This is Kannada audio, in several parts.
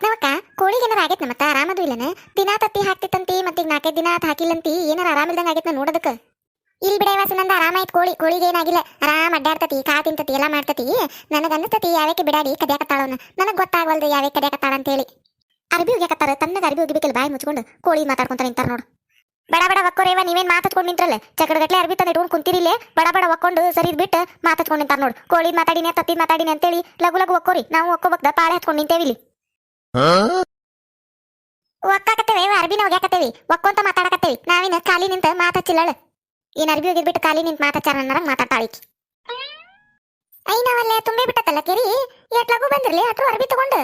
ರತ್ನವಕ್ಕ ಕೋಳಿಗೆ ಏನಾರ ಆಗೈತ್ ಮತ್ತ ಆರಾಮದು ಇಲ್ಲನ? ದಿನಾ ತತ್ತಿ ಹಾಕ್ತಿತ್ತಂತಿ, ಮತ್ತೆ ಈಗ ನಾಲ್ಕೈದು ದಿನ ಆತ್ ಹಾಕಿಲ್ಲಂತಿ, ಏನಾರ ಆರಾಮಿಲ್ದಂಗ ಆಗೈತ್ ನೋಡೋದಕ್ಕ? ಇಲ್ಲಿ ಬಿಡ ವಾಸನಂದ ಆರಾಮಾಯ್ತು ಕೋಳಿ, ಕೋಳಿಗೆ ಏನಾಗಿಲ್ಲ ಆರಾಮ ಅಡ್ಡಾಡ್ತತಿ ಕಾ ತಿಂತತಿ, ಎಲ್ಲ ಮಾಡ್ತತಿ. ನನಗೆ ಅನ್ನಿಸ್ತತಿ ಯಾವಕ್ಕೆ ಬಿಡಾಡಿ ಕದ್ಯಾಕತ್ತಾಳವನ್ನ ನನಗೆ ಗೊತ್ತಾಗವಲ್ದು ಯಾವ್ಯಾಕೆ ಕದ್ಯಾಕತ್ತಾಳ ಅಂತೇಳಿ. ಅರ್ಬಿ ಹೋಗ್ಯಾಕತ್ತಾರ ತನ್ನಗ ಅರ್ಬಿ ಹೋಗಿಬೇಕಲ್ಲ, ಬಾಯಿ ಮುಚ್ಕೊಂಡು ಕೋಳಿ ಮಾತಾಡ್ಕೊಂತ ನಿಂತಾರ ನೋಡು. ಬಡ ಬಡ ಒಕ್ಕೋರೇವ ನೀವೇನ್ ಮಾತಾಡ್ಕೊಂಡು ನಿಂತ್ರಲ್ಲ? ಚಕಡಗಟ್ಲೆ ಅರ್ಬಿ ತಂದು ಇಟ್ಕೊಂಡು ಕುಂತಿರಿಲ್ಲೇ? ಬಡ ಬಡ ಒಕ್ಕೊಂಡು ಸರಿ ಬಿಟ್ಟು ಮಾತಾಡ್ಕೊಂಡು ನಿಂತಾರ ನೋಡು. ಕೋಳಿ ಮಾತಾಡಿನಿ ತತ್ತಿ ಮಾತಾಡಿನಿ ಅಂತೇಳಿ ಲಗು ಲಗು ಒಕ್ಕೋರಿ. ನಾವು ಒಕ್ಕೋಬೇಕದ ಪಾಳೆ ಹತ್ಕೊಂಡು ನಿಂತೇವಿ ಇಲ್ಲಿ ಒಕ್ಕಾಕತ್ತೇವೆ, ಅರ್ಬಿನ ಒಗ್ಯಾಕತ್ತೇವಿ, ಒಕ್ಕೊಂತ ಮಾತಾಡಕತ್ತೇವಿ. ನಾವಿನ ಖಾಲಿ ನಿಂತ ಮಾತಾಚಿಲ್ಲಳ ಏನ್ ಅರ್ಬಿ ಒಗಿದ್ಬಿಟ್ಟು ಖಾಲಿ ನಿಂತ ಮಾತಾಚಾರ ಅನ್ನರಂಗ್ ಐ, ನಾವಲ್ಲೇ ತುಂಬಿ ಬಿಟ್ಟತ್ತಲ್ಲ ಕೆರಿ? ಎಟ್ ಬಂದಿರ್ಲಿ ಅಟ್ರು ಅರ್ಬಿ ತಗೊಂಡು?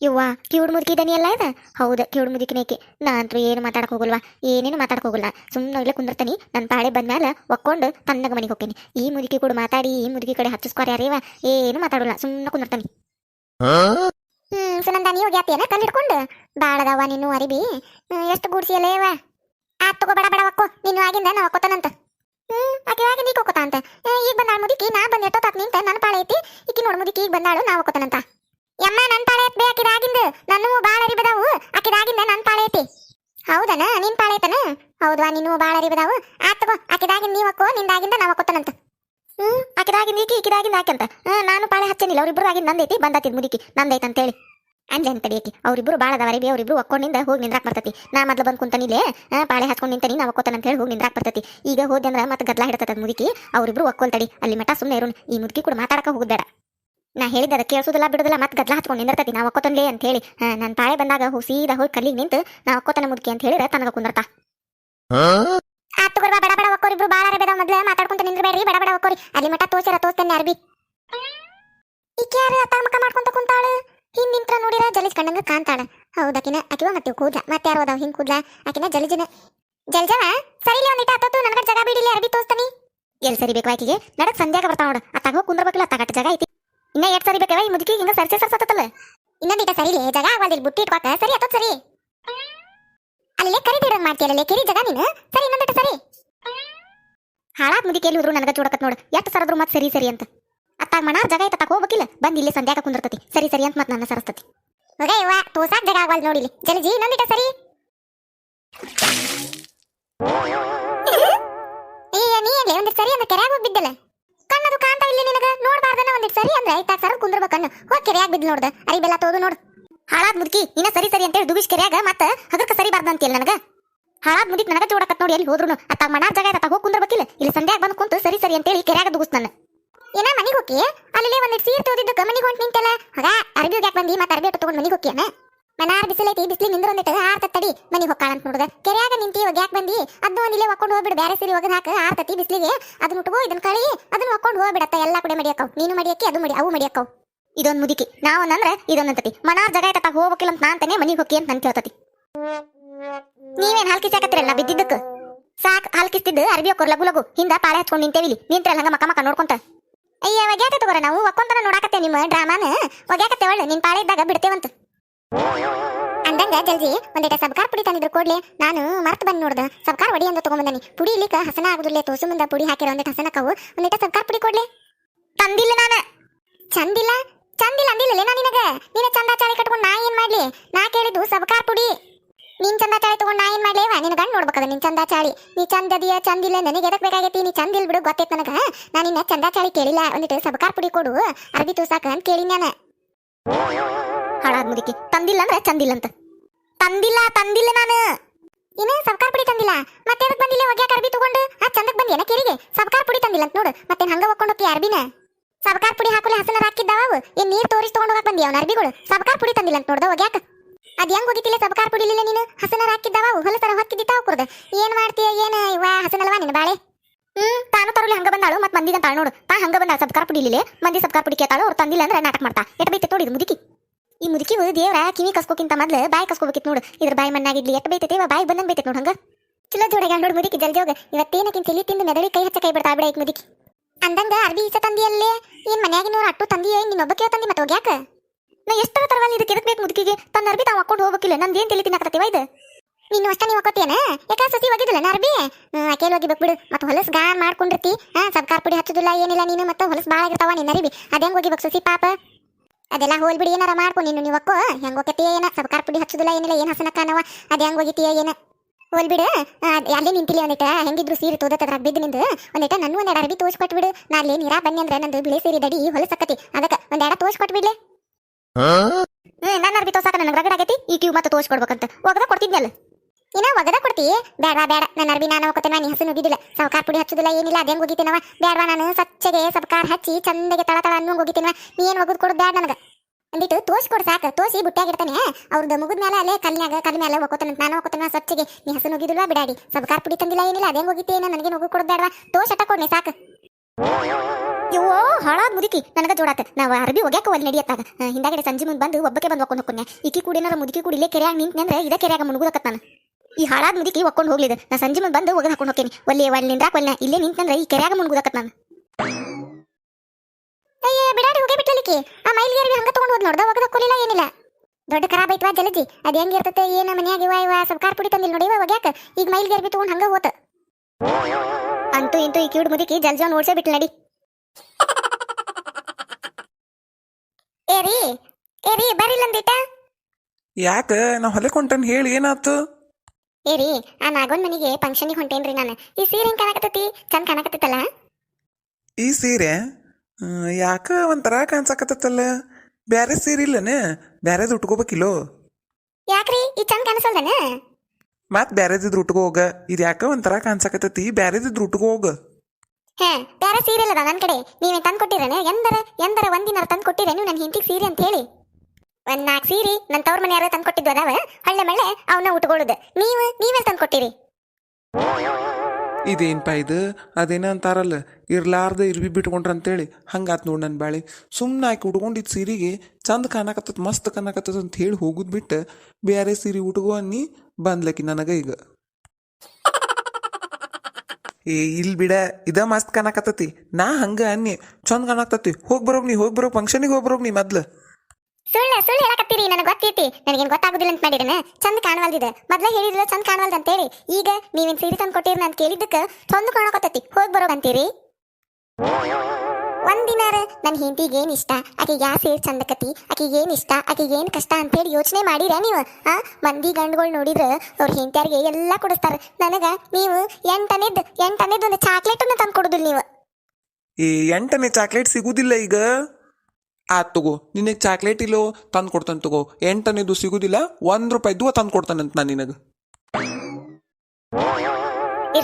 ಇವ್ವ ಕಿವುಡ್ ಮುದುಕಿದನಿ ಅಲ್ಲ ಇದ? ಹೌದ ಕಿವುಡ್ ಮುದುಕಿನೇಕೆ ನಾ ಅಂತೂ ಏನು ಮಾತಾಡಕ್ ಹೋಗಲ್ವಾ? ಏನೇನು ಮಾತಾಡಕ್ ಹೋಗಲ್ಲ. ಸುಮ್ಮನೆ ಇಲ್ಲೇ ಕುಂದಿರ್ತಾನಿ ನನ್ನ ಪಾಳೆ ಬಂದ್ಮೇಲೆ ಒಕ್ಕೊಂಡು ತನ್ನಗ ಮನೆಗೆ ಹೋಗ್ತೀನಿ ಈ ಮುದುಕಿ ಕೂಡ ಮಾತಾಡಿ, ಈ ಮುದುಕಿ ಕಡೆ ಹಚ್ಚಿಸ್ಕೊರ ಯಾರೇವ ಏನು ಮಾತಾಡಲ್ಲ ಸುಮ್ಮನೆ ಕುಂದಿರ್ತಾನಿ. ಸುನಂದ ನೀವು ಗ್ಯಾತಿಯಲ್ಲ ಕಲ್ಲು ಹಿಡ್ಕೊಂಡು ಬಾಳದವ ನೀನು, ಅರಿಬಿ. ಎಷ್ಟು ಗೂಡ್ಸಿಯಲ್ಲೇವ ಆತ್ ತಗೋ, ಬಡ ಬಡ ನೀನು ಆಗಿಂದ ನಾ ಒಕ್ಕೋತಾನಂತ. ಹ್ಮ್, ಆಕೆ ಆಗಿ ನೀ ಕೊಕ್ಕೋತ ಅಂತ ಈಗ ಬಂದಾಳ ಮುದುಕಿ, ನಾ ಬಂದ್ ಎಷ್ಟೊತ್ತಾತ್ ನಿಂತ ನನ್ನ ಪಾಳೆ ಐತಿ. ಈಕಿ ನೋಡ್ ಮುದುಕಿ, ಈಗ ಬಂದಾಳು, ನಾ ಒಕ್ಕೋತಾನಂತ. ಯಮ್ಮ, ನನ್ ಪಾಳೆ ಐತ್ ಬೇ ಆಕಿದಾಗಿಂದ ನಾನು ಬಾಳ ಅರಿಬದಾವು. ಆಕಿದಾಗಿಂದ ನನ್ ಪಾಳೆ ಐತಿ. ಹೌದನ? ನಿನ್ ಪಾಳೆ ಐತನ? ಹೌದವಾ, ನೀನು ಬಾಳ ಅರಿಬದಾವು. ಆತ್ ತಗೋ ಆಕಿದಾಗಿಂದ ನೀ ಒಕ್ಕೋ ನಿಂದಾಗಿಂದ ನಾ ಒಕ್ಕೋತಾನಂತ. ಹ್ಮ್ ಆಕಿದಾಗಿಂದ ಈಕಿ ಈಕಿದಾಗಿಂದ ಆಕೆ ಅಂತ. ನಾನು ಪಾಳೆ ಹಚ್ಚನಿಲ್ಲ ಅವ್ರಿಬ್ರು ನಂದೈತಿ ಬಂದಾತಿದ್ ಮುದುಕಿ ನಂದೈತಂತ ಅಂತೇಳಿ ಅಂಜನ್ ತಡಿಯಕಿ ಅವ್ರಿಬ್ರು ಬಾಳ ಅದಾವರಿ ಬಿ ಅವ್ರಿಬ್ರು ಒಕ್ಕೊಂಡಿಂದ ಹೋಗಿ ನಿಂದ್ರಾಕ್ ಬರ್ತತಿ. ನಾ ಮೊದ್ಲು ಬಂದು ಆ, ಪಾಳೆ ಹಚ್ಕೊಂಡ್ ನಿಂತನಿ ನಾ ಒಕ್ಕೋತಾನ ಅಂತ ಹೇಳಿ ಹೋಗಿ ನಿಂದ್ರಾಕ್ ಬರ್ತೈತಿ. ಈಗ ಹೋದೆ ಅಂದ್ರೆ ಮತ್ತೆ ಗದ್ಲ ಹಿಡತದ ಮುದುಕಿ ಅವ್ರಿಬ್ರು ಒಕ್ಕೋಲ್ ಅಲ್ಲಿ ಮಠ ಸುಮ್ಮನೆ ಇರೋನ್ ಈ ಮುದುಕಿ ಕೂಡ ಮಾತಾಡಕ ಹೋಗ್ಬೇಡ. ನಾ ಹೇಳಿದ ಕೇಳಿಸೋದಿಲ್ಲ ಬಿಡೋದಿಲ್ಲ ಮತ್ತೆ ಗದ್ಲ ಹಚ್ಕೊಂಡು ನಿಂದಿರ್ತೈತಿ ನಾ ಒಕ್ಕೋತನ್ಲೇ ಅಂತ ಹೇಳಿ. ನನ್ನ ಪಾಳೆ ಬಂದಾಗ ಹೋಗಿ ಸೀದಾ ಹೋಗಿ ಕಲ್ಲಿಗೆ ನಿಂತು ನಾ ಒಕ್ಕೋತನ ಮುದುಕಿ ಅಂತ ಹೇಳಿದ್ರೆ ತನಗ ಕುಂದ್ರತಾ. ಆತು ಬಡ ಬಡ ಒಕ್ಕೋರಿಬ್ರು ಬಾಳ ಬೇಡ ಮೊದಲೇ ಮಾತಾಡ್ಕೊಂತ ನಿಂದ್ರಬೇಡ್ರಿ ಬಡ ಬಡ ಒಕ್ಕೋರಿ. ಅಲ್ಲಿ ಮಠ ತೋಸಿರ ತೋಸ್ತೇನೆ ಅರ್ಬಿ. ಅತ್ತ ಮಕ್ಕ ಮಾಡ್ಕೊಂತ ನಿಂತ್ರ ಜಲಜ್ ಕಣ್ಣಂಗ ಕಾಣ್ತಾಳ. ಹೌದಕಿನ, ಆಕಿವ ಮತ್ತೆ ಕೂದ್ಲ. ಮತ್ತೆ ಯಾರು ಅದಾವ ಹಿಂಗ್ ಕೂದ್ಲ? ಆಕಿನ ಜಲಜನ ಜಲ್ಜವ ಸರಿಲಿ ಒಂದಿಟ ಹತ್ತತ್ತು ನನಗ ಜಗ ಬಿಡಿಲಿ ಅರ್ಬಿ ತೋರ್ಸ್ತಾನಿ. ಎಲ್ ಸರಿ ಬೇಕು ಆಕಿಗೆ? ನಡಕ್ ಸಂಧ್ಯಾಗ ಬರ್ತಾವ ನೋಡು. ಅತ್ತಾಗ ಹೋಗಿ ಕುಂದ್ರಬೇಕಿಲ್ಲ ಅತ್ತಾಗಟ್ಟ ಜಾಗ ಐತಿ. ಇನ್ನ ಎಟ್ ಸರಿ ಬೇಕವ, ಈ ಮುದುಕಿ ಹಿಂಗ ಸರ್ಸೆ ಸರ್ಸತ್ತಲ್ಲ ಇನ್ನೊಂದಿಟ ಸರಿಲಿ ಜಗ ಆಗವಲ್ದಿಲ್ ಬುಟ್ಟಿ ಇಟ್ಕೊತ ಸರಿ ಹತ್ತತ್ ಸರಿ. ಅಲ್ಲೇ ಕರಿದಿಡಂಗ್ ಮಾಡ್ತೀಯಲ್ಲ ಕಿರಿ ಜಗ ನೀನು? ಸರಿ ಇನ್ನೊಂದಿಟ ಸರಿ. ಹಾಳಾದ ಮುದುಕಿಯಲ್ಲಿ ಹೋದ್ರು ನನಗ ಚೂಡಕತ್ ನೋಡು. ಎಷ್ಟು ಸರದ್ರು ಮತ್ತೆ ಸರಿ ಸರಿ ಅಂತ. ಅತ್ತಾಗ ಮಣ ಜಗ ಐತ ಹೋಗ್ಬೇಕಿಲ್ಲ. ಬಂದ್ ಇಲ್ಲಿ ಸಂಧ್ಯಾಗ ಕುಂದಿರ್ತತಿ. ಸರಿ ಸರಿ ಅಂತ ಮತ್ತೆ ನನ್ನ ಸರಸ್ತತಿ. ಮಗ ಇವ ತೋಸಾಕ್ ಜಾಗ ಆಗವಲ್ ನೋಡಿಲಿ ಜಲಜಿ ಇನ್ನೊಂದಿಟ ಸರಿ. ನೀ ಒಂದ್ ಸರಿ ಅಂದ್ರೆ ಕೆರೆಯಾಗ ಹೋಗಿ ಬಿದ್ದಲ್ಲ ಕಣ್ಣದು ಕಾಣ್ತಾ ಇಲ್ಲಿ ನಿನಗ? ನೋಡ್ಬಾರ್ದನ ಒಂದಿಟ್ ಸರಿ ಅಂದ್ರೆ ಐತ ಸರ ಕುಂದ್ರಬೇಕನ್ನು ಹೋಗಿ ಕೆರೆಯಾಗ ಬಿದ್ದು ನೋಡ್ದ. ಅರಿ ಬೆಲ್ಲ ತೋದು ನೋಡ್. ಹಾಳಾದ್ ಮುದುಕಿ ಇನ್ನ ಸರಿ ಸರಿ ಅಂತೇಳಿ ದುಬಿಶ್ ಕೆರೆಯಾಗ ಮತ್ತ ಹಗರ್ಕ ಸರಿ ಬಾರ್ದ ಅಂತಿಲ್ಲ ನನಗ? ಹಾಳಾದ್ ಮುದಿಕ್ ನನಗ ಚೂಡಕತ್ ನೋಡಿ ಎಲ್ಲಿ ಹೋದ್ರು ಅತ್ತ ಮಣ ಜಾಗ ಅತ್ತ ಹೋಗಿ ಕುಂದ್ರಬೇಕಿಲ್ಲ. ಇಲ್ಲಿ ಸಂಧ್ಯಾಗ ಬಂದು ಕುಂತು ಸರಿ ಸರಿ ಅಂತೇಳಿ ಕೆರೆಯಾಗ ದುಗುಸ್ ನನ್ನ ಏನ ಮನೆಗೆ ಹೋಗಿ ಅಲ್ಲಿ ಒಂದಿಟ್ ಸೀರ್ ತೋದಿದ್ದಕ್ಕೆ ಮನಿಗೆ ಹೊಂಟ್ ನಿಂತಲ್ಲ? ಆಗ ಅರ್ಬಿ ಯಾಕೆ ಬಂದಿ ಮತ್ತೆ ಅರ್ಬಿ ತಗೊಂಡು ಮನಿಗೆ ಹೋಗ್ಯಾನ ಮನಾರ್ ಬಿಸಿಲೈತಿ ಬಿಸಿಲಿ ನಿಂದ್ರ ಒಂದಿಟ್ಟ ಆರ್ತತ್ ತಡಿ ಮನಿ ಹೋಗ್ಕಾಳ ಅಂತ ನೋಡ್ದ. ಕೆರೆಯಾಗ ನಿಂತಿ ಯಾಕೆ ಬಂದಿ? ಅದನ್ನ ಒಂದಿಲ್ಲೇ ಒಕ್ಕೊಂಡು ಹೋಗ್ಬಿಡು ಬೇರೆ ಸೀರೆ ಒಗದ್ ಹಾಕ ಆರ್ತತಿ ಬಿಸಿಲಿಗೆ. ಅದನ್ನ ಉಟ್ಕೋ ಇದನ್ನ ಕಳಿ, ಅದನ್ನ ಒಕ್ಕೊಂಡು ಹೋಗ್ಬಿಡತ್ತ, ಎಲ್ಲಾ ಕಡೆ ಮಡಿಯಕ್ಕವ್. ನೀನು ಮಡಿಯಕ್ಕೆ, ಅದು ಮಡಿ, ಅವು ಮಡಿಯಕ್ಕವ್. ಇದೊಂದು ಮುದಿಕಿ. ಅಂದ್ರ ಇದೊಂದಂತತಿ ಮನಾರ್ ಜಗ ಐತ ಹೋಗ್ಬೇಕಿಲ್ಲ ಅಂತ ನಾಂತಾನೆ ಮನಿಗೆ ಹೋಗಿ ಅಂತ ನನ್ ಕೇಳ್ತತಿ. ನೀವೇನ್ ಹಲ್ಕಿ ಸಾಕತ್ತಿರಲ್ಲ ಬಿದ್ದಿದ್ದಕ್ಕೆ ಸಾಕ್, ಹಾಲ್ ಕಿಸ್ತಿದ್ದು ಅರ್ಬಿ ಹಾಕೋರ್ ಲಗು ಲಗು. ಹಿಂದ ಪಾಳೆ ಹಚ್ಕೊಂಡು ನಿಂತೇವಿಲಿ. ನಿಂತ್ರಲ್ಲ ಹಂಗ ಮಕ್ಕ ಮಕ್ಕ ನೋಡ್ಕೊಂತ. ಅಯ್ಯ ಒಗ್ಯಾಕ ತಗೋರ ನಾವು? ಒಕ್ಕೊಂತನ ನೋಡಾಕತ್ತೆ ನಿಮ್ಮ ಡ್ರಾಮಾನ. ಒಗ್ಯಾಕತ್ತೆ ಒಳ್ಳೆ ನಿನ್ ಪಾಳೆ ಇದ್ದಾಗ ಬಿಡ್ತೇವಂತ. ಅಂದಂಗ ಜಲ್ಜಿ ಒಂದಿಟ ಸಬ್ಕಾರ್ ಪುಡಿ ತಂದಿದ್ರು ಕೊಡ್ಲಿ. ನಾನು ಮರ್ತ ಬಂದ್ ನೋಡ್ದ. ಸಬ್ಕಾರ್ ವಡಿ ಅಂತ ತಗೊಂಬಂದನಿ. ಪುಡಿ ಇಲ್ಲಿಕ ಹಸನ ಆಗುದಿಲ್ಲ, ತೋಸು ಮುಂದ ಪುಡಿ ಹಾಕಿರೋ ಒಂದಿಟ ಹಸನಕ್ಕವು ಒಂದಿಟ ಸಬ್ಕಾರ್ ಪುಡಿ ಕೊಡ್ಲಿ. ತಂದಿಲ್ಲ ನಾನ. ಚಂದಿಲ್ಲ? ಚಂದಿಲ್ಲ ಅಂದಿಲ್ಲ ನಾನು ನಿನಗ. ನೀನೆ ಚಂದ ಚಾಳಿ ಕಟ್ಕೊಂಡ್ ನಾ ಏನ್ ಮಾಡ್ಲಿ? ನಾ ಕೇಳಿದ್ದು ಸಬ್ಕಾರ್ ಪುಡಿ. ನೀನ್ ಚಂದ ಚಾಳಿ ತಗೊಂಡ್ ನಾ ಏನ್ ಮಾಡ್ಲೇವ ನಿನ್ ಗಂಡ್ ನೋಡ್ಬೇಕದ, ನಿನ್ ಚಂದ ಚಾಳಿ. ನೀ ಚಂದ ಅದಿಯ ಚಂದಿಲ್ಲ, ನನಗೆ ಎದಕ್ ಬೇಕಾಗೈತಿ? ನೀ ಚಂದಿಲ್ ಬಿಡು, ಗೊತ್ತೈತ್ ನನಗ. ನಾ ನಿನ್ನ ಚಂದ ಚಾಳಿ ಕೇಳಿಲ್ಲ ಒಂದಿಟ್ಟು ಸಬಕಾರ ಪುಡಿ ಕೊಡು. ಅರ್ಬಿ ತೂಸಾಕ ಅಂತ ಕೇಳಿ ನಾನು. ಹಾಳಾದ್ ತಂದಿಲ್ಲ ಅಂದ್ರೆ ಚಂದಿಲ್ಲ ಅಂತ. ತಂದಿಲ್ಲ ತಂದಿಲ್ಲ ನಾನು. ಏನೇ ಸಬಕಾರ ಪುಡಿ ತಂದಿಲ್ಲ? ಮತ್ತೆ ಅದಕ್ಕೆ ಬಂದಿಲ್ಲ? ಒಗ್ಯಾಕ ಅರ್ಬಿ ತಗೊಂಡು? ಆ, ಚಂದಕ್ ಬಂದಿ ಏನ ಕೇರಿಗೆ ಸಬಕಾರ ಪುಡಿ ತಂದಿಲ್ಲ ಅಂತ ನೋಡು. ಮತ್ತೆ ಹಂಗ ಒಕ್ಕೊಂಡು ಹೋಗಿ ಅರ್ಬಿನ? ಸಬಕಾರ ಪುಡಿ ಹಾಕುಲೆ ಹಸನ ಹಾಕಿದ್ದಾವ ಏನ್ ನೀರ್ ತೋರಿಸಿ ತಗೊಂಡು ಹೋಗಕ್ ಬಂದಿ ಅವ್ನ ಅರ್ಬಿಗಳು? ಸಬಕಾರ ಪುಡಿ ತಂದಿಲ್ಲ ಅಂತ ನೋಡ್ದ ಒಗ್ಯಾಕ ಅದ್ ಹೆಂಗ್ ಹೋಗಿತಿಲ್ಲ ಸಬ್ಕಾರ್ ಪುಡಿಲಿಲ್ಲ ಇಲ್ಲ ನೀನು? ಹಸನ ಹಾಕಿದ್ದಾವ ಹೊಲಸರ ಹಾಕಿದ್ದಾವ ಕುರ್ದ ಏನ್ ಮಾಡ್ತೀಯ, ಏನ್ ಇವ ಹಸನಲ್ವಾ ನಿನ್ನ ಬಾಳೆ? ಹ್ಮ್, ತಾನು ತರಲಿ ಹಂಗ ಬಂದಾಳು ಮತ್ ಮಂದಿ ಅಂತಾಳ ನೋಡು. ತಾ ಹಂಗ ಬಂದಾಳ ಸಬ್ಕಾರ್ ಪುಡಿಲಿಲ್ಲ ಮಂದಿ ಸಬ್ಕಾರ್ ಪುಡಿ ಕೇತಾಳು ಅವ್ರು ತಂದಿಲ್ಲ ಅಂದ್ರೆ ನಾಟಕ ಮಾಡ್ತಾ. ಎಟ್ ಬೈತೆ ತೋಡಿದ್ ಮುದುಕಿ? ಈ ಮುದುಕಿ ದೇವ್ರ ಕಿವಿ ಕಸ್ಕೋಕಿಂತ ಮೊದ್ಲು ಬಾಯಿ ಕಸ್ಕೋಬೇಕಿತ್ತು ನೋಡು. ಇದ್ರ ಬಾಯಿ ಮಣ್ಣಾಗಿಡ್ಲಿ ಎಟ್ ಬೈತೈತೆ ಬಾಯಿ ಬಂದಂಗ್ ಬೈತೈತೆ ನೋಡು ಹಂಗ. ಚಲೋ ಜೋಡಗ ನೋಡು ಮುದುಕಿ ಜಲ್ಜೋಗ ಇವತ್ತೇನಕ್ಕಿಂತ ತಿಳಿ ತಿಂದು ಮೆದಳಿ ಕೈ ಹಚ್ಚ ಕೈ ಬಿಡ್ತಾ ಬಿಡ ಮುದುಕಿ. ಅಂದಂಗ ಅರ್ಬಿ ಈಸ ತಂದಿಯಲ್ಲೇ? ಏನ್ ಮನ್ಯಾಗಿನವ್ರು ಅಟ್ಟು ತಂದಿ ನಿನ್ನೊಬ್ಬ ಕೇಳ್ತಂದಿ ತಂದಿ ಮತ್ತೆ ಹೋಗ್ಯಾಕ? ನಾ ಎಷ್ಟರ ತರವಲ್ಲಿ ಇದಕ್ಕೆ ಎದಕ್ಕೆ ಬೇಕು ಮುದುಕಿಗೆ? ತನ್ನ ಅರ್ಬಿ ತಾವು ಹಾಕೊಂಡು ಹೋಗ್ಬೇಕಿಲ್ಲ. ನಂದು ಏನ್ ತಿಳಿತೀನಿ ತಿನ್ನಕತ್ತೀವ ಇದು? ನೀನು ಅಷ್ಟ ನೀವು ಹಾಕೋತಿಯನ? ಯಾಕ ಸಸಿ ಒಗಿದಿಲ್ಲ ನಾ ಅರ್ಬಿ? ಹೋಗಿ ಒಗಿಬೇಕು ಬಿಡು. ಮತ್ತೆ ಹೊಲಸ್ ಗಾನ್ ಮಾಡ್ಕೊಂಡಿರ್ತಿ. ಹಾ ಸಬ್ಕಾರ್ ಪುಡಿ ಹಚ್ಚುದಿಲ್ಲ, ಏನಿಲ್ಲ ನೀನು, ಮತ್ತೆ ಹೊಲಸ್ ಭಾಳ ಆಗಿರ್ತಾವ ನಿನ್ನ ಅರಿಬಿ. ಹೋಗಿ ಒಗಿಬೇಕು ಸಸಿ ಪಾಪ? ಅದೆಲ್ಲ ಹೋಲ್ ಬಿಡಿ, ಏನಾರ ಮಾಡ್ಕೊ ನೀನು, ನೀವು ಅಕ್ಕೋ ಹೆಂಗ್ ಹೋಗತ್ತೀಯ ಏನ? ಸಬ್ಕಾರ್ ಪುಡಿ ಹಚ್ಚುದಿಲ್ಲ, ಏನಿಲ್ಲ, ಏನು ಹಸನಕ್ಕ ನಾವ ಅದ್ ಹೆಂಗ ಹೋಗಿತೀಯ ಏನ? ಹೋಲ್ ಬಿಡು. ಅಲ್ಲೇ ನಿಂತಿಲ್ಲ ಒಂದಿಟ ಹೆಂಗಿದ್ರು ಸೀರೆ ತೋದತ್ತದ್ರಾಗ ಬಿದ್ದು ನಿಂದು. ಒಂದಿಟ ನನ್ನ ಒಂದೆರಡು ಅರಬಿ ತೋರ್ಸ್ಕೊಟ್ ಬಿಡು. ನಾ ಅಲ್ಲಿ ನೀರಾ ಬನ್ನಿ ಅಂದ್ರೆ ನಂದು ಬಿಳಿ ಸೀರೆ ದಡಿ ಹೊಲಸಕ್ಕತಿ ಅದಕ್ಕ ಒಂದೆರಡ ತೋರ್ಸ್ಕೊಟ್ ಬಿಡ್ಲಿ. ಹ್ಮ್ ನನ್ನ ಅರ್ಬಿ ತೋಸಾಕ ನನಗೆ ರಗಡ ಆಗೈತಿ. ಈ ಕ್ಯೂ ಮತ್ತೆ ತೋರಿಸ್ಕೊಡ್ಬೇಕಂತ. ಒಗದ ಕೊಡ್ತಿದ್ನಲ್ಲ? ಇನ್ನ ಒಗದ ಕೊಡ್ತಿ. ಬೇಡ ಬೇಡ. ನನ್ನ ಅರ್ಬಿ, ನಾನು ಹೋಗ್ತೇನೆ ನೀ ಹಸು ನುಗ್ಗಿದಿಲ್ಲ ಸಾವುಕಾರ ಪುಡಿ ಹಚ್ಚುದಿಲ್ಲ, ಏನಿಲ್ಲ ಅದೇಂಗ್ ಹೋಗಿತೀನವ ಬೇಡವಾ, ನಾನು ಸಚ್ಚಗೆ ಸಬ್ಕಾರ ಹಚ್ಚಿ ಚಂದಗೆ ತಳ ತಳ ಅನ್ನೋ ಹೋಗಿತೀನವ ನೀ ಏನು ಒಗದ್ ಕೊಡೋದು ಬೇಡ ನನಗೆ? ಅಂದಿಟ್ಟು ತೋರ್ಸ್ಕೊಡ್ ಸಾಕು, ತೋರ್ಸಿ ಬುಟ್ಟಾಗಿರ್ತಾನೆ ಅವ್ರದ್ದು ಮುಗಿದ ಮೇಲೆ ಅಲ್ಲೇ ಕಲ್ನ್ಯಾಗ ಕಲ್ ಮೇಲೆ ಒಕ್ಕೋತಾನ ನಾನು ಒಕ್ಕೋತಾನ ಸ್ವಚ್ಛಗೆ ನೀ ಹಸು ನುಗ್ಗಿದಿಲ್ವಾ ಬಿಡಾಡಿ. ಸಬ್ಕಾರ ಪುಡಿ ತಂದಿಲ್ಲ, ಏನಿಲ್ಲ ಅದೇಂಗ್ ಹೋಗಿತ್ತೇನ ನನಗೆ ಒಗದ್ ಕೊಡೋದು ಬೇಡವಾ ತೋರ್ಸ್ ಅಟ್ಟ ಕೊಡ್ನಿ, ಸಾಕು. ಹಾಳಾದ್ ಮುದುಕಿ ನನಗ ಜೋಡಾತ ನಾವು ಅರ್ಬಿ ಒಗ್ಯಾಕ ಒಲಿ ನಡಿಯತ್ತಾಗ. ಹಿಂದಾಗಡೆ ಸಂಜೆ ಮುಂದೆ ಬಂದು ಒಬ್ಬಕ್ಕೆ ಬಂದು ಒಕ್ಕೊಂಡು ಹೋಗ್ಕೊಂಡೆ. ಈಕಿ ಕೂಡ ಏನಾರ ಮುದುಕಿ ಕೂಡ ಇಲ್ಲೇ ಕೆರೆಯಾಗ ನಿಂತ್ನಂದ್ರೆ ಇದೇ ಕೆರೆಯಾಗ ಮುಳುಗುದಕತ್ ನಾನು. ಈ ಹಾಳಾದ ಮುದುಕಿ ಒಕ್ಕೊಂಡು ಹೋಗ್ಲಿದೆ. ನಾ ಸಂಜೆ ಮುಂದೆ ಬಂದು ಒಗದ್ ಹಾಕೊಂಡು ಹೋಗ್ತೀನಿ. ಒಲ್ಲಿ ಒಲ್ಲಿ ನಿಂದ್ರಾಕ ಒಲ್ನ ಇಲ್ಲೇ ನಿಂತ್ನಂದ್ರೆ ಈ ಕೆರೆಯಾಗ ಮುಳುಗುದಕತ್ ನಾನು. ಅಯ್ಯ ಬಿಡಾಡಿ ಹೋಗೇ ಬಿಟ್ಟಲಿಕ್ಕೆ ಆ ಮೈಲ್ಗೇರಿ ಹಂಗ ತಗೊಂಡ್ ಹೋದ್ ನೋಡ್ದ? ಒಗದ್ ಹಾಕೊಲಿಲ್ಲ ಏನಿಲ್ಲ. ದೊಡ್ಡ ಖರಾಬ್ ಐತ್ವಾ ಜಲಜಿ. ಹೆಂಗೆ ಇರ್ತತೆ ಏನ ಮನ್ಯಾಗ ಇವ ಇವ ಸಬ್ಕಾರ ಪುಡಿ ತಂದಿಲ್ಲ ನೋಡಿ ಇವ ಒಗ್ಯಾಕ? ಈಗ ಮೈಲ್ಗೇರಿ ತಗೊಂಡ್ ಹಂಗ ಹೋತ. ಅಂತೂ ಇಂತೂ ಈ ಕಿವಿಡ್ ಮುದುಕಿ ಜಲ್ಜಾನ್ ಓಡ್ಸೇ ಬಿಟ್ಲ ನಡಿ. ಏರಿ? ಏರಿ ಬರಿಲ್ಲಂದಿಟ ಯಾಕ? ನಾ ಹೊಲಕ್ಕೆ ಹೊಂಟನ್ ಹೇಳಿ ಏನಾತು? ಏರಿ ಆ ನಾಗೋನ್ ಮನೆಗೆ ಫಂಕ್ಷನಿಗೆ ಹೊಂಟೇನ್ರಿ ನಾನು. ಈ ಸೀರೆ ಹೆಂಗ್ ಕಾಣಕತ್ತೈತಿ? ಚಂದ ಕಾಣಕತ್ತೈತಲ್ಲ? ಈ ಸೀರೆ? ಯಾಕ ಒಂಥರ ಕಾಣ್ಸಕತ್ತಲ್ಲ ಬ್ಯಾರೆ ಸೀರೆ ಇಲ್ಲನ? ಬ್ಯಾರೆದು ಉಟ್ಕೋಬೇಕಿಲ್ಲೋ? ಯಾಕ್ರಿ? ಈ ಚಂದ ಕಾಣಿಸಲ್ದನ? ಮತ್ ಬ್ಯಾರೆದಿದ್ರು ಉಟ್ಕೋ ಹೋಗ ಇದು ಯಾಕ ಒಂಥರ ಕಾಣಸಕತ್ತತಿ? ಬ್ಯಾರೆದಿದ್ರು ಉಟ್ಕೋ ಹೋಗ ಹಾ ಬೇರೆ ಸೀರೆ ಅದ ನನ್ ಕಡೆ? ನೀವೇ ತಂದು ಕೊಟ್ಟಿರೇನೆ? ಎಂದರ ಎಂದರ ಒಂದಿನಾರ ತಂದು ಕೊಟ್ಟಿರೆ ನೀವು ನನ್ನ ಹಿಂತಿಗೆ ಸೀರೆ ಅಂತ ಹೇಳಿ? ಒಂದು ನಾಲ್ಕು ಸೀರೆ ನನ್ನ ತವ್ರ ಮನೆ ಯಾರೋ ತಂದು ಕೊಟ್ಟಿದ್ದು ಅದಾವ ಹಳ್ಳೆ ಮಳ್ಳೆ ಅವನ್ನ ಉಟ್ಕೊಳ್ಳೋದು ನೀವು ನೀವೇ ತಂದು ಕೊಟ್ಟಿರಿ? ಇದೇನ್ಪ ಇದು? ಅದೇನ ಅಂತಾರಲ್ಲ, ಇರ್ಲಾರ್ದ ಇರ್ಬಿ ಬಿಟ್ಕೊಂಡ್ರ ಅಂತೇಳಿ ಹಂಗಾತ್ ನೋಡಿ ನನ್ನ ಬಾಳಿ. ಸುಮ್ಮನೆ ಆಕಿ ಉಟ್ಕೊಂಡಿದ್ ಸೀರೆಗೆ ಚಂದ ಕಾಣಕತ್ತದ, ಮಸ್ತ್ ಕಾಣಕತ್ತದ ಅಂತ ಹೇಳಿ ಹೋಗುದ್ ಬಿಟ್ಟು ಬೇರೆ ಸೀರೆ ಉಟ್ಕೋ ಅನ್ನಿ ಬಂದ್ಲಕಿ ನನಗ ಈಗ. ಏ, ಇಲ್ ಬಿಡ, ಇದ ಮಸ್ತ್ ಕಾಣಕತ್ತತಿ. ನಾ ಹಂಗ ಅನ್ನಿ. ಚಂದ ಕಾಣಕತ್ತತಿ. ಹೋಗಿ ಬರೋಗ್ ನೀ, ಹೋಗ್ ಬರೋ ಫಂಕ್ಷನಿಗೆ ಹೋಗ್ ಬರೋಗ್ ನೀ ಮೊದ್ಲು. ಸುಳ್ಳ, ಸುಳ್ಳು ಹೇಳಕತ್ತೀರಿ, ನನಗೆ ಗೊತ್ತೈತಿ. ನನಗೇನು ಗೊತ್ತಾಗೋದಿಲ್ಲ ಅಂತ ಮಾಡಿರೇನ ಚಂದ ಕಾಣವಲ್ದಿದೆ. ಮೊದ್ಲ ಹೇಳಿದ್ರೆ ಚಂದ ಕಾಣವಲ್ದ ಅಂತೇಳಿ ಈಗ ನೀವೇನ್ ಸೀರೆ ತಂದು ಕೊಟ್ಟಿರಿ ನಾನು ಕೇಳಿದ್ದಕ್ಕೆ, ಚಂದ ಕಾಣಕತ್ತತಿ ಹೋಗಿ ಬರೋಗ ಅಂತೀರಿ? ಒಂದಿನಾರ ನನ್ನ ಹೆಂಡತಿಗೆ ಏನು ಇಷ್ಟ? ಆಕೆಗೆ ಯಾ ಸೀರೆ ಚಂದಕತಿ ಆಕೆಗೆ ಏನು ಇಷ್ಟ? ಆಕೆಗೆ ಏನು ಕಷ್ಟ ಅಂತೇಳಿ ಯೋಚನೆ ಮಾಡಿರ ನೀವು? ಆ, ಮಂದಿ ಗಂಡುಗಳು ನೋಡಿದ್ರೆ ಅವ್ರ ಹೆಂಡತಿಯರಿಗೆ ಎಲ್ಲ ಕೊಡಿಸ್ತಾರ. ನನಗೆ ನೀವು ಎಂಟನೇದ್ ಎಂಟನೇದ್ ಒಂದು ಚಾಕ್ಲೇಟ್ ಅನ್ನ ತಂದು ಕೊಡುದಿಲ್ಲ ನೀವು. ಈ ಎಂಟನೇ ಚಾಕ್ಲೇಟ್ ಸಿಗುವುದಿಲ್ಲ ಈಗ? ಆತ್ ತಗೋ, ನಿನಗೆ ಚಾಕ್ಲೇಟ್ ಇಲ್ಲೋ ತಂದು ಕೊಡ್ತಾನೆ ತಗೋ. ಎಂಟನೇದು ಸಿಗುದಿಲ್ಲ, ಒಂದು ರೂಪಾಯಿದು ತಂದು ಕೊಡ್ತಾನಂತ ನಾನು ನಿನಗೆ.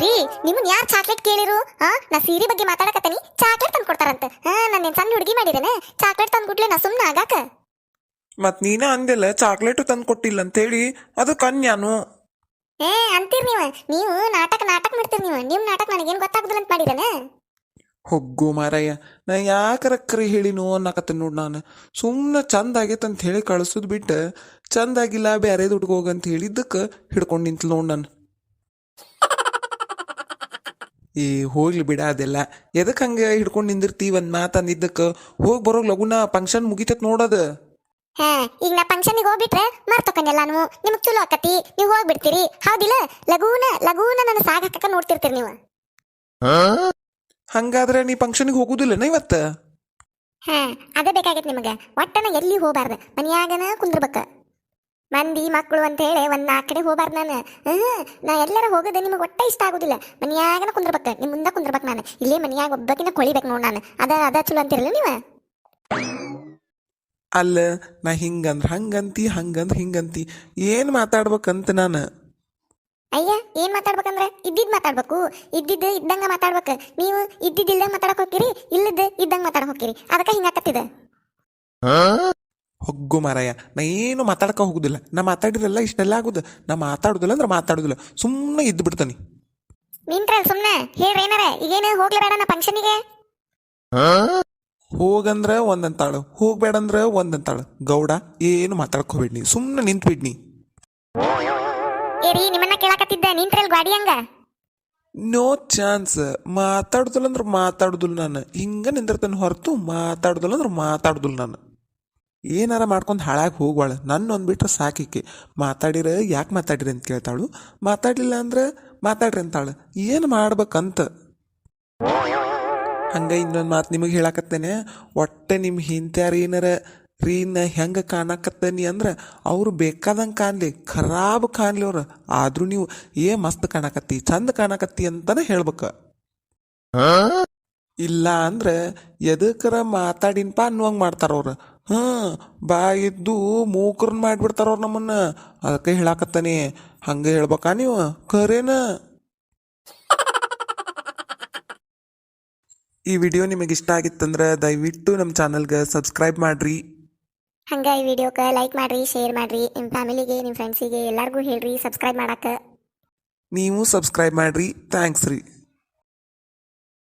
ರೀ ನಿಮ್ಮನ್ ಯಾರು ಚಾಕ್ಲೇಟ್ ಕೇಳಿರು? ಹಾ ನಾ ಸೀರೆ ಬಗ್ಗೆ ಮಾತಾಡಕತ್ತೀನಿ ಚಾಕ್ಲೇಟ್ ತಂದು ಕೊಡ್ತಾರಂತ. ಹಾ ನಾನು ಸಣ್ಣ ಹುಡುಗಿ ಮಾಡಿದೇನೆ ಚಾಕ್ಲೇಟ್ ತಂದು ಕೊಡ್ಲಿ ನಾ ಸುಮ್ಮನೆ ಆಗಾಕ? ಮತ್ ನೀನ ಅಂದೆಲ್ಲ ಚಾಕ್ಲೇಟು ತಂದು ಕೊಟ್ಟಿಲ್ಲ ಅಂತೇಳಿ ಅದು ಕನ್ಯಾನು ಏ ಅಂತೀರ್ ನೀವು ನೀವು ನಾಟಕ ನಾಟಕ ಮಾಡ್ತೀರಿ ನೀವು ನಿಮ್ ನಾಟಕ ನನಗೇನ್ ಗೊತ್ತಾಗುದಿಲ್ಲ ಅಂತ ಮಾಡಿರೇನೆ ಹೊಗ್ಗು ಮಾರಯ್ಯ ನಾ ಯಾಕರ ಕರಿ ಹೇಳಿನೋ ಅನ್ನಕತ್ತೆ ನೋಡ್ ನಾನು. ಸುಮ್ಮನೆ ಚಂದ ಆಗೈತೆ ಅಂತ ಹೇಳಿ ಕಳ್ಸುದ್ ಬಿಟ್ಟು ಚಂದಾಗಿಲ್ಲ ಹುಡ್ಕೋಗ ಅಂತ ಹೇಳಿದ್ದಕ್ಕೆ ಹಿಡ್ಕೊಂಡು ನಿಂತ್ಲು ನೋಡ್ ನಾನು. ಏ ಹೋಗ್ಲಿ ಬಿಡ ಅದೆಲ್ಲ. ಎದಕ್ಕೆ ಹಂಗೆ ಹಿಡ್ಕೊಂಡು ನಿಂದಿರ್ತಿ ಒಂದು ಮಾತಂದಿದ್ದಕ್ಕೆ ಹೋಗಿ ಬರೋ ಲಗುನ ಫಂಕ್ಷನ್ ಮುಗಿತತ್ ನೋಡೋದು. ಹಾ ಈಗ ನಾ ಫಂಕ್ಷನ್ಗೆ ಹೋಗ್ಬಿಟ್ರೆ ಮರ್ತೊಕ್ಕನೆಲ್ಲಾನು ನಿಮ್ಗೆ ಚಲೋ ಆಕತಿ? ನೀವು ಹೋಗ್ಬಿಡ್ತೀರಿ? ಹೌದಿಲ್ಲ? ಲಗೂನ ಲಗೂನ ನನ್ನ ಸಾಗಕ್ಕ ನೋಡ್ತಿರ್ತೀರಿ ನೀವು. ಹಂಗಾದ್ರೆ ನೀ ಫಂಕ್ಷನಿಗೆ ಹೋಗುದಿಲ್ಲನ ಇವತ್ತು? ಹಾ ಅದೇ ಬೇಕಾಗೈತೆ ನಿಮಗೆ. ಒಟ್ಟನ ಎಲ್ಲಿ ಹೋಗಬಾರ್ದು? ಮನ್ಯಾಗನ ಕುಂದ್ರಬೇಕ. ಮಂದಿ ಮಕ್ಕಳು ಅಂತ ಹೇಳಿ ಒಂದ್ ನಾಲ್ಕು ಕಡೆ ಹೋಗ್ಬಾರ್ದು ನಾನು. ಹ್ಮ್ ನಾ ಎಲ್ಲರೂ ಹೋಗೋದು ನಿಮಗೆ ಒಟ್ಟ ಇಷ್ಟ ಆಗುದಿಲ್ಲ. ಮನ್ಯಾಗನ ಕುಂದ್ರಬೇಕು ನಿಮ್ ಮುಂದೆ ಕುಂದ್ರಬೇಕು ನಾನು. ಇಲ್ಲೇ ಮನ್ಯಾಗ ಒಬ್ಬಕಿನ ಕೊಳಿಬೇಕು ನೋಡ್ ನಾನು. ಅದ ಅದ ಚಲೋ ಅಂತಿರಲ್ಲ ನೀವು? ಅಲ್ಲ ನಾ ಹಿಂಗಂದ್ರ ಹಂಗಂತಿ ಹಂಗಂದ್ರ ಹಿಂಗಂತಿ. ಏನು ಮಾತಾಡ್ಬೇಕಂತ ನಾನು? ಅಯ್ಯ ಏನ್ ಮಾತಾಡ್ಬೇಕಂದ್ರೆ? ಇದ್ದಿದ್ ಮಾತಾಡ್ಬೇಕು. ಇದ್ದಿದ್ದು ಇದ್ದಂಗ ಮಾತಾಡ್ಬೇಕು. ನೀವು ಇದ್ದಿದ್ದಿಲ್ದಂಗ ಮಾತಾಡಕ್ ಹೋಗ್ತೀರಿ ಇಲ್ಲದ ಇದ್ದಂಗ ಮಾತಾಡಕ್ ಹೋಗ್ತೀರಿ. ಅದಕ್ಕೆ ಹಿಂಗಾಕತ್ತಿದ? ಹೊಗ್ಗು ಮಾರಾಯ. ನಾ ಏನು ಮಾತಾಡ್ಕೊ ಹೋಗುದಿಲ್ಲ. ನಾ ಮಾತಾಡಿರಲ್ಲ ಇಷ್ಟೆಲ್ಲ ಆಗುದು. ನಾ ಮಾತಾಡುದಿಲ್ಲ ಅಂದ್ರೆ ಮಾತಾಡುದಿಲ್ಲ. ಸುಮ್ಮನೆ ಇದ್ದು ಬಿಡ್ತಾನೆ ನಿಂತ್ರಲ್ ಸುಮ್ಮನೆ ಹೇಳ್ರಿ ಏನಾರ? ಈಗೇನು ಹೋಗ್ಲೇಬೇಡ ನಾ ಫಂಕ್ಷನಿಗೆ ಹೋಗಂದ್ರ ಒಂದಂತಾಳು. ಹೋಗ್ಬೇಡಂದ್ರ ಒಂದಂತಾಳು. ಗೌಡ ಏನು ಮಾತಾಡ್ಕೋಬೇಡ್ನಿ ಸುಮ್ಮನೆ ನಿಂತ್ಬಿಡ್ನಿ ಏರಿ ನಿಮ್ಮನ್ನ ಕೇಳಕತ್ತಿದ್ದೆ. ನಿಂತ್ರಲ್ ಗಾಡಿ ಹಂಗ? No chance. ಮಾತಾಡುದಿಲ್ಲ ಅಂದ್ರೆ ಮಾತಾಡುದಿಲ್ಲ ನಾನು. ಹಿಂಗ ನಿಂದಿರ್ತಾನೆ ಹೊರತು ಮಾತಾಡುದಿಲ್ಲ ಅಂದ್ರೆ ಮಾತಾಡುದಿಲ್ಲ ನಾನು. ಏನಾರ ಮಾಡ್ಕೊಂಡು ಹಾಳಾಗಿ ಹೋಗ್ವಾಳ. ನನ್ನ ಸಾಕಿಕೆ ಸಾಕಿಕ್ಕೆ ಮಾತಾಡಿರ ಯಾಕೆ ಮಾತಾಡಿರಿ ಅಂತ ಕೇಳ್ತಾಳು. ಮಾತಾಡಲಿಲ್ಲ ಅಂದ್ರೆ ಮಾತಾಡ್ರಿ ಅಂತಾಳು. ಏನು ಮಾಡ್ಬೇಕಂತ? ಹಂಗೆ ಇನ್ನೊಂದು ಮಾತು ನಿಮಗೆ ಹೇಳಕತ್ತೇನೆ. ಒಟ್ಟೆ ನಿಮ್ಮ ಹಿಂತ್ಯಾರ ಏನಾರ ರೀನ ಹೆಂಗೆ ಕಾಣಕತ್ತನಿ ಅಂದ್ರೆ ಅವರು ಬೇಕಾದಂಗೆ ಕಾಣಲಿ. ಖರಾಬ್ ಕಾಣಲಿ ಅವ್ರು. ಆದರೂ ನೀವು ಏ ಮಸ್ತ್ ಕಾಣಕತ್ತಿ ಚಂದ ಕಾಣಕತ್ತಿ ಅಂತಾನೆ ಹೇಳ್ಬೇಕು. ಇಲ್ಲ ಅಂದ್ರೆ ಎದಕ್ಕರ ಮಾತಾಡಿನಪ್ಪ ಅನ್ನುವಂಗೆ ಮಾಡ್ತಾರ ಅವ್ರು. ಹಾಂ ಬಾಯಿದ್ದು ಮೂಕ್ರನ್ ಮೂಕರನ್ನ ಮಾಡಿಬಿಡ್ತಾರ ಅವ್ರು ನಮ್ಮನ್ನ. ಅದಕ್ಕೆ ಹೇಳಾಕತ್ತಾನೆ. ಹಂಗೆ ಹೇಳ್ಬೇಕಾ ನೀವು? ಖರೇನ? ಈ ವಿಡಿಯೋ ನಿಮಗೆ ಇಷ್ಟ ಆಗಿತ್ತಂದ್ರೆ ದಯವಿಟ್ಟು ನಮ್ಮ ಚಾನಲ್ಗೆ ಸಬ್ಸ್ಕ್ರೈಬ್ ಮಾಡ್ರಿ. ಹಂಗ ಈ ವಿಡಿಯೋಕ್ಕೆ ಲೈಕ್ ಮಾಡ್ರಿ ಶೇರ್ ಮಾಡ್ರಿ. ನಿಮ್ಮ ಫ್ಯಾಮಿಲಿಗೆ ನಿಮ್ಮ ಫ್ರೆಂಡ್ಸಿಗೆ ಎಲ್ಲರಿಗೂ ಹೇಳ್ರಿ ಸಬ್ಸ್ಕ್ರೈಬ್ ಮಾಡಕ್ಕೆ. ನೀವು ಸಬ್ಸ್ಕ್ರೈಬ್ ಮಾಡ್ರಿ. ಥ್ಯಾಂಕ್ಸ್ ರೀ.